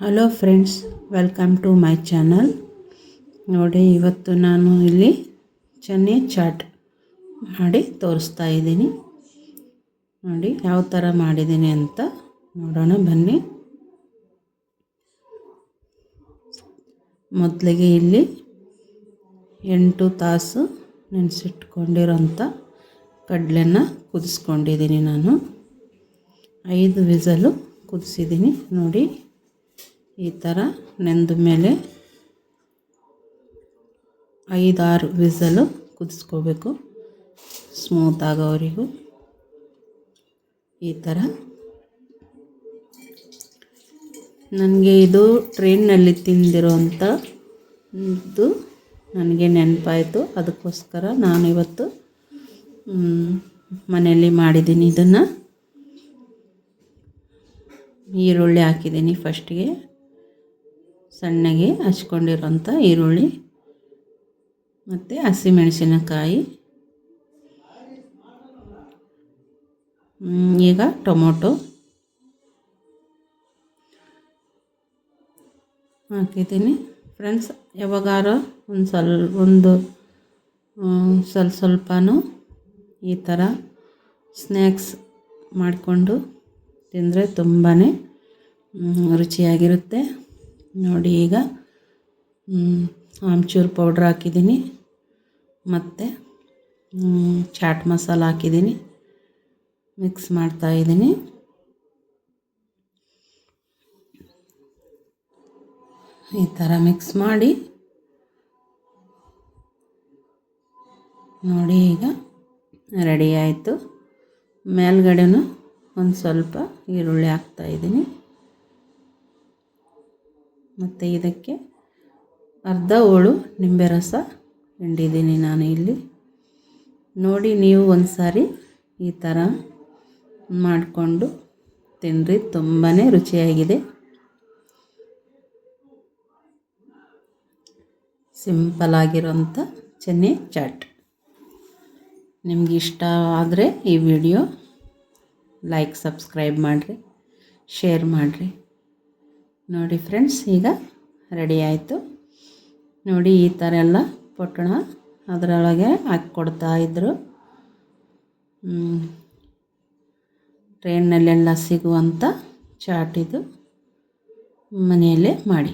Hello friends welcome to my channel ನೋಡಿ, ಇವತ್ತು ನಾನು ಇಲ್ಲಿ ಚೆನ್ನೆ ಚಾಟ್ ಮಾಡಿ ತೋರಿಸ್ತಾ ಇದ್ದೀನಿ. ನೋಡಿ, ಯಾವ ಥರ ಮಾಡಿದ್ದೀನಿ ಅಂತ ನೋಡೋಣ, ಬನ್ನಿ. ಮೊದಲಿಗೆ ಇಲ್ಲಿ ಎಂಟು ತಾಸು ನೆನೆಸಿಟ್ಕೊಂಡಿರೋಂಥ ಕಡಲೆನ ಕುದಿಸ್ಕೊಂಡಿದ್ದೀನಿ ನಾನು. ಐದು ವಿಸಲು ಕುದಿಸಿದ್ದೀನಿ. ನೋಡಿ ಈ ಥರ ನೆಂದ ಮೇಲೆ ಐದಾರು ವಿಸಲು ಕುದಿಸ್ಕೋಬೇಕು. ಸ್ಮೂತ್ ಆಗೋವರೆಗೂ ಈ ಥರ ನನಗೆ ಇದು ಟ್ರೈನ್ನಲ್ಲಿ ತಿಂದಿರೋಂಥ ಇದು ನನಗೆ ನೆನಪಾಯಿತು. ಅದಕ್ಕೋಸ್ಕರ ನಾನು ಇವತ್ತು ಮನೆಯಲ್ಲಿ ಮಾಡಿದ್ದೀನಿ ಇದನ್ನು. ಈರುಳ್ಳಿ ಹಾಕಿದ್ದೀನಿ ಫಸ್ಟಿಗೆ ಸಣ್ಣಗೆ ಹಚ್ಕೊಂಡಿರೋಂಥ ಈರುಳ್ಳಿ ಮತ್ತು ಹಸಿಮೆಣಸಿನಕಾಯಿ. ಈಗ ಟೊಮೊಟೊ. ಹಾಕಿದ್ದೀನಿ. ಫ್ರೆಂಡ್ಸ್, ಯಾವಾಗಾರ ಒಂದು ಸ್ವಲ್ಪ ಒಂದು ಸ್ವಲ್ಪ ಸ್ವಲ್ಪನೂ ಈ ಥರ ಸ್ನ್ಯಾಕ್ಸ್ ಮಾಡಿಕೊಂಡು ತಿಂದರೆ ತುಂಬಾ ರುಚಿಯಾಗಿರುತ್ತೆ. ನೋಡಿ ಈಗ ಆಮ್ಚೂರು ಪೌಡ್ರ್ ಹಾಕಿದ್ದೀನಿ. ಮತ್ತು ಚಾಟ್ ಮಸಾಲ ಹಾಕಿದ್ದೀನಿ. ಮಿಕ್ಸ್ ಮಾಡ್ತಾಯಿದ್ದೀನಿ ಈ ಥರ ಮಿಕ್ಸ್ ಮಾಡಿ. ನೋಡಿ ಈಗ ರೆಡಿ ಆಯಿತು. ಮೇಲ್ಗಡೆನೂ ಒಂದು ಸ್ವಲ್ಪ ಈರುಳ್ಳಿ ಹಾಕ್ತಾಯಿದ್ದೀನಿ ಮತ್ತು ಇದಕ್ಕೆ ಅರ್ಧ ಹೋಳು ನಿಂಬೆ ರಸ ಹಿಂಡಿದ್ದೀನಿ ನಾನು ಇಲ್ಲಿ. ನೋಡಿ ನೀವು ಒಂದು ಸಾರಿ ಈ ಥರ ಮಾಡಿಕೊಂಡು ತಿನ್ನಿರಿ ತುಂಬಾ ರುಚಿಯಾಗಿದೆ. ಸಿಂಪಲ್ ಆಗಿರೋಂಥ ಚೆನ್ನಿ ಚಾಟ್. ನಿಮ್ಗೆ ಇಷ್ಟ ಆದರೆ ಈ ವಿಡಿಯೋ ಲೈಕ್, ಸಬ್ಸ್ಕ್ರೈಬ್ ಮಾಡಿರಿ, ಶೇರ್ ಮಾಡಿರಿ. ನೋಡಿ ಫ್ರೆಂಡ್ಸ್, ಈಗ ರೆಡಿ ಆಯಿತು. ನೋಡಿ ಈ ಥರ ಎಲ್ಲ ಪೊಟ್ಟಣ ಅದರೊಳಗೆ ಹಾಕ್ಕೊಡ್ತಾ ಇದ್ದರು ಟ್ರೈನಲ್ಲೆಲ್ಲ ಸಿಗುವಂಥ ಚಾಟ್ ಇದು ಮನೆಯಲ್ಲೇ ಮಾಡಿ.